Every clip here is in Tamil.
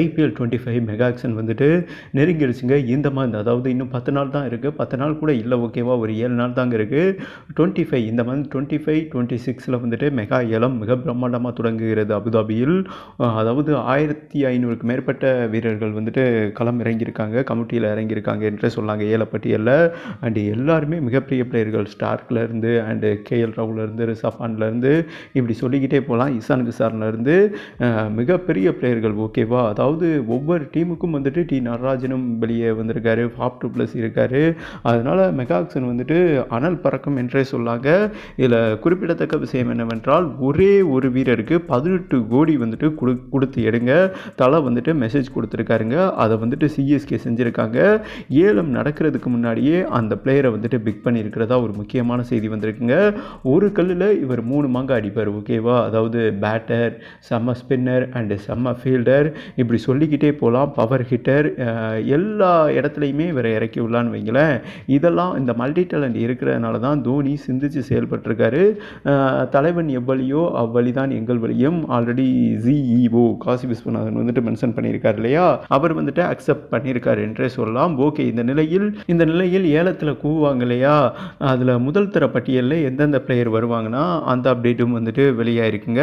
IPL twenty five mega auction வந்துட்டு நெருங்கிடுச்சுங்க. இந்த மந்த் அதாவது இன்னும் பத்து நாள் தான் இருக்குது பத்து நாள் கூட இல்லை ஓகேவா ஒரு ஏழு நாள் தாங்க இருக்குது டுவெண்ட்டி ஃபைவ் இந்த மந்த் டுவெண்ட்டி ஃபைவ் டுவெண்ட்டி சிக்ஸில் வந்துட்டு மெகா ஏலம் மிக பிரம்மாண்டமாக தொடங்குகிறது அபுதாபியில். அதாவது ஆயிரத்தி ஐநூறுக்கு மேற்பட்ட வீரர்கள் வந்துட்டு களம் இறங்கியிருக்காங்க. கமிட்டியில் இறங்கியிருக்காங்க என்று சொன்னாங்க ஏலப்பட்டியலில் அண்டு எல்லாருமே மிகப்பெரிய பிளேயர்கள் ஸ்டார்க்லேருந்து அண்டு கேஎல் ராவுலேருந்து ரிஷப் இப்படி சொல்லிக்கிட்டே போகலாம். இசான் கிசார்லேருந்து மிகப்பெரிய பிளேயர்கள் ஓகேவா அதாவது ஒவ்வொரு டீமுக்கும் வந்துட்டு டி நடராஜனும் வெளியே வந்திருக்காரு ஃபாப் டூ ப்ளஸ் இருக்காரு. அதனால் மெகாக்சன் வந்துட்டு அனல் பறக்கும் என்றே சொல்லாங்க. இதில் குறிப்பிடத்தக்க விஷயம் என்னவென்றால் ஒரே ஒரு வீரருக்கு பதினெட்டு கோடி வந்துட்டு கொடு கொடுத்து எடுங்க. தலை வந்துட்டு மெசேஜ் கொடுத்துருக்காருங்க. அதை வந்துட்டு சிஎஸ்கே செஞ்சுருக்காங்க. ஏலம் நடக்கிறதுக்கு முன்னாடியே அந்த பிளேயரை வந்துட்டு பிக் பண்ணியிருக்கிறதா ஒரு முக்கியமான செய்தி வந்திருக்குங்க. ஒரு கல்லில் இவர் மூணு மாங்க அடிப்பார் ஓகேவா அதாவது பேட்டர் செம்ம ஸ்பின்னர் அண்டு செம்ம ஃபீல்டர் இப்படி சொல்லிக்கிட்டே போகலாம் பவர் ஹிட்டர் எல்லா இடத்துலையுமே இவரை இறக்கி விடலான்னு வைங்களேன். இதெல்லாம் இந்த மல்டி டேலண்ட் இருக்கிறதுனால தான் தோனி சிந்திச்சு செயல்பட்டிருக்காரு. தலைவன் எவ்வளியோ அவ்வழி தான் எங்கள் வழியும். ஆல்ரெடி ஜிஇஓ காசி விஸ்வநாதன் வந்துட்டு மென்ஷன் பண்ணியிருக்காரு இல்லையா? அவர் வந்துட்டு அக்செப்ட் பண்ணியிருக்காரு என்றே சொல்லலாம். ஓகே இந்த நிலையில் இந்த நிலையில் ஏலத்தில் கூவாங்க இல்லையா? அதில் முதல் தர பட்டியலில் எந்தெந்த பிளேயர் வருவாங்கன்னா அந்த அப்டேட்டும் வந்துட்டு வெளியாயிருக்குங்க.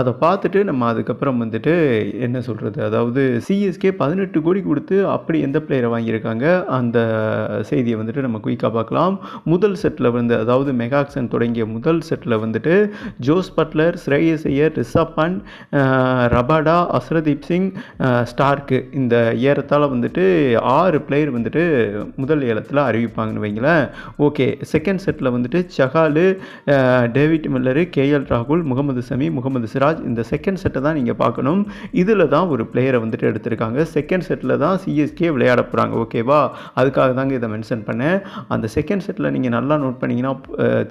அதை பார்த்துட்டு நம்ம அதுக்கப்புறம் வந்துட்டு என்ன சொல்கிறது அதாவது அதாவது சிஎஸ்கே பதினெட்டு கோடி கொடுத்து அப்படி எந்த பிளேயரை வாங்கியிருக்காங்க? அந்த செய்தியை வந்துட்டு நம்ம குயிக்காக பார்க்கலாம். முதல் செட்டில் வந்து அதாவது மெகாக்சன் தொடங்கிய முதல் செட்டில் வந்துட்டு Jos Buttler Shreyas Iyer Rishabh Pant Rabada Arshdeep Singh Stark இந்த ஏறத்தால் வந்துட்டு ஆறு பிளேயர் வந்துட்டு முதல் ஏலத்தில் அறிவிப்பாங்கன்னு வைங்களேன். ஓகே செகண்ட் செட்டில் வந்துட்டு சஹாலு டேவிட் மில்லரு கேஎல் ராகுல் முகமது சமி முகமது சிராஜ் இந்த செகண்ட் செட்டை தான் நீங்கள் பார்க்கணும். இதில் தான் ஒரு பிளேயர் வந்துட்டு எடுத்திருக்காங்க. செகண்ட் செட்டில் தான் சிஎஸ்கே விளையாட போகிறாங்க ஓகேவா அதுக்காக தாங்க இதை மென்ஷன் பண்ணேன். அந்த செகண்ட் செட்டில் நீங்கள் நல்லா நோட் பண்ணிங்கன்னா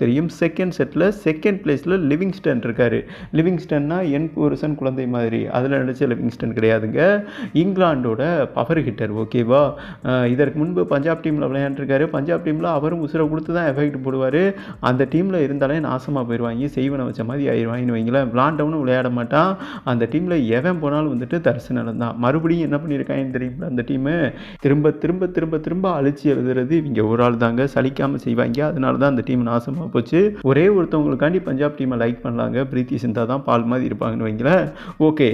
தெரியும். செகண்ட் செட்டில் செகண்ட் பிளேஸில் லிவிங்ஸ்டன் இருக்கார். லிவிங்ஸ்டன்னா என் புருஷன் குழந்தை மாதிரி. அதில் நினச்ச லிவிங்ஸ்டன் கிடையாதுங்க. இங்கிலாண்டோட பவர் ஹிட்டர் ஓகேவா இதற்கு முன்பு பஞ்சாப் டீமில் விளையாண்டுருக்காரு. பஞ்சாப் டீமில் அவரும் உசுரை கொடுத்து தான் எஃபெக்ட் போடுவார். அந்த டீமில் இருந்தாலே நாசமாக போயிடுவாங்க செய்வனை வச்ச மாதிரி ஆயிடுவாங்கன்னு வைங்களேன். விளாண்டவனும் விளையாட மாட்டான். அந்த டீமில் எவன் போனாலும் வந்துட்டு தரிசனம் தான் மறுபடியும் என்ன பண்ணியிருக்காங்கன்னு தெரியுமா? அந்த டீமு திரும்ப திரும்ப திரும்ப திரும்ப அழிச்சு எழுதுறது இவங்க ஒரு ஆள் தாங்க. சலிக்காமல் செய்வாங்க. அதனால தான் அந்த டீம் நாசமாக போச்சு. ஒரே ஒருத்தவங்களுக்காண்டி பஞ்சாப் டீமை லைக் பண்ணலாங்க. பிரீத்தி சிந்தா தான் பால் மாதிரி இருப்பாங்கன்னு வைங்களேன். ஓகே.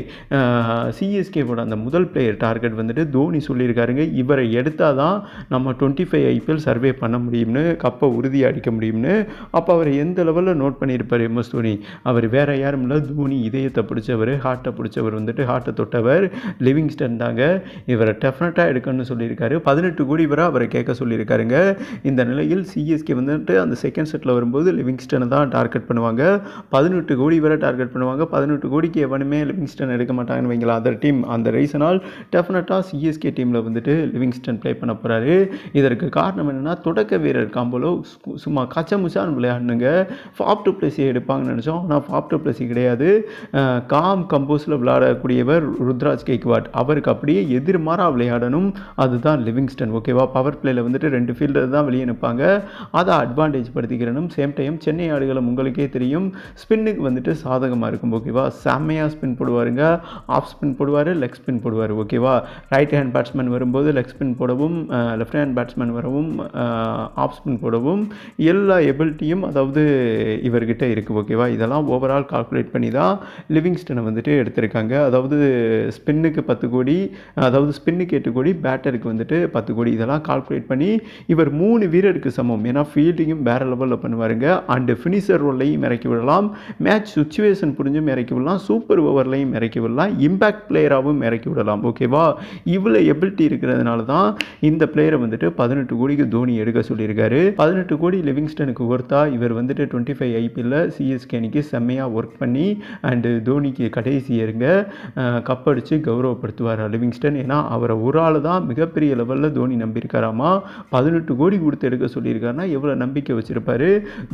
சிஎஸ்கேவோட அந்த முதல் பிளேயர் டார்கெட் வந்துட்டு தோனி சொல்லியிருக்காருங்க. இவரை எடுத்தால் தான் நம்ம டுவெண்ட்டி ஃபைவ் ஐபிஎல் சர்வே பண்ண முடியும்னு கப்பை உறுதியாக அடிக்க முடியும்னு. அப்போ அவர் எந்த லெவலில் நோட் பண்ணியிருப்பார் எம்எஸ் தோனி? அவர் வேற யாரும் இல்லை. தோனி இதயத்தை பிடிச்சவர் ஹார்ட்டை பிடிச்சவர் வந்துட்டு ஹார்ட்டை தொட்டவர். லிவிங்ஸ்டன் தாங்க. இவரை டெஃபினட்டாக எடுக்கணும்னு சொல்லியிருக்காரு. பதினெட்டு கோடி வரை அவரை கேட்க சொல்லியிருக்காருங்க. இந்த நிலையில் சிஎஸ்கே வந்துட்டு அந்த செகண்ட் செட்டில் வரும்போது லிவிங்ஸ்டனை தான் டார்கெட் பண்ணுவாங்க. பதினெட்டு கோடி வரை டார்கெட் பண்ணுவாங்க. பதினெட்டு கோடிக்கு எவனுமே லிவிங்ஸ்டன் எடுக்க மாட்டாங்கன்னு வைங்களா அதர் டீம் அந்த ரீசனால் டெஃபினட்டாக சிஎஸ்கே டீமில் வந்துட்டு லிவிங்ஸ்டன் ப்ளே பண்ண போகிறாரு இதற்கு காரணம் என்னென்னா தொடக்க வீரர் காம்போலோ சும்மா கச்சமுச்சான்னு விளையாடணுங்க. ஃபாப் டு பிளஸி எடுப்பாங்கன்னு நினச்சோம். ஆனால் ஃபாப் டு பிளஸி கிடையாது. காம் கம்போஸில் விளையாடக்கூடியவர் ருத்ராஜ் கேக்வாட் அவருக்கு அப்படியே எதிர்மாறாக விளையாடணும். அதுதான் லிவிங்ஸ்டன் ஓகேவா பவர் பிளேயில் வந்துட்டு ரெண்டு ஃபீல்டர் தான் வெளியே நிற்பாங்க. அதை அட்வான்டேஜ் படுத்திக்கிறனும். சேம் டைம் சென்னை ஆடுகளும் உங்களுக்கே தெரியும். ஸ்பின்னுக்கு வந்துட்டு சாதகமாக இருக்கும் ஓகேவா செம்மையாக ஸ்பின் போடுவாருங்க. ஆஃப் ஸ்பின் போடுவார் லெக் ஸ்பின் போடுவார் ஓகேவா ரைட் ஹேண்ட் பேட்ஸ்மேன் வரும்போது லெக் ஸ்பின் போடவும் லெஃப்ட் ஹேண்ட் பேட்ஸ்மேன் வரவும் ஆஃப் ஸ்பின் போடவும். எல்லா எபிலிட்டியும் அதாவது இவர்கிட்ட இருக்குது ஓகேவா இதெல்லாம் ஓவரால் கால்குலேட் பண்ணி தான் லிவிங்ஸ்டனை வந்துட்டு எடுத்திருக்காங்க. அதாவது ஸ்பின் ஸ்பின்னுக்கு பத்து கோடி அதாவது ஸ்பின்னுக்கு எட்டு கோடி பேட்டருக்கு வந்துட்டு பத்து கோடி. இதெல்லாம் கால்குலேட் பண்ணி இவர் மூணு வீரருக்கு சமம். ஏன்னா ஃபீல்டிங்கும் வேற லெவலில் பண்ணுவாருங்க. அண்டு ஃபினிஷர் ரோல்லையும் இறக்கி விடலாம். மேட்ச் சுச்சுவேஷன் புரிஞ்சும் இறக்கி விடலாம். சூப்பர் ஓவர்லையும் இறக்கி விடலாம். இம்பேக்ட் பிளேயராகவும் இறக்கி விடலாம். ஓகேவா இவ்வளோ எபிலிட்டி இருக்கிறதுனால தான் இந்த பிளேயரை வந்துட்டு பதினெட்டு கோடிக்கு தோனி எடுக்க சொல்லியிருக்காரு. பதினெட்டு கோடி லிவிங்ஸ்டனுக்கு ஒர்த்தா இவர் வந்துட்டு டுவெண்ட்டி ஃபைவ் ஐபிஎல்ல சிஎஸ்கே அன்னைக்கு செம்மையாக ஒர்க் பண்ணி அண்டு தோனிக்கு கடைசி இருங்க கப் அடித்து கௌரவப்படுத்துவார் லிவிங்ஸ்டன் ஏன்னா அவரை ஒரு ஆள் தான் மிகப்பெரிய லெவலில் தோனி நம்பியிருக்காராமா? பதினெட்டு கோடி கொடுத்து எடுக்க சொல்லியிருக்காருன்னா எவ்வளோ நம்பிக்கை வச்சுருப்பார்?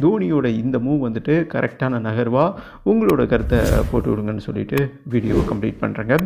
தோனியோட இந்த மூவ் வந்துட்டு கரெக்டான நகர்வா? உங்களோட கருத்தை போட்டு விடுங்கன்னு சொல்லிட்டு வீடியோ கம்ப்ளீட் பண்ணுறேங்க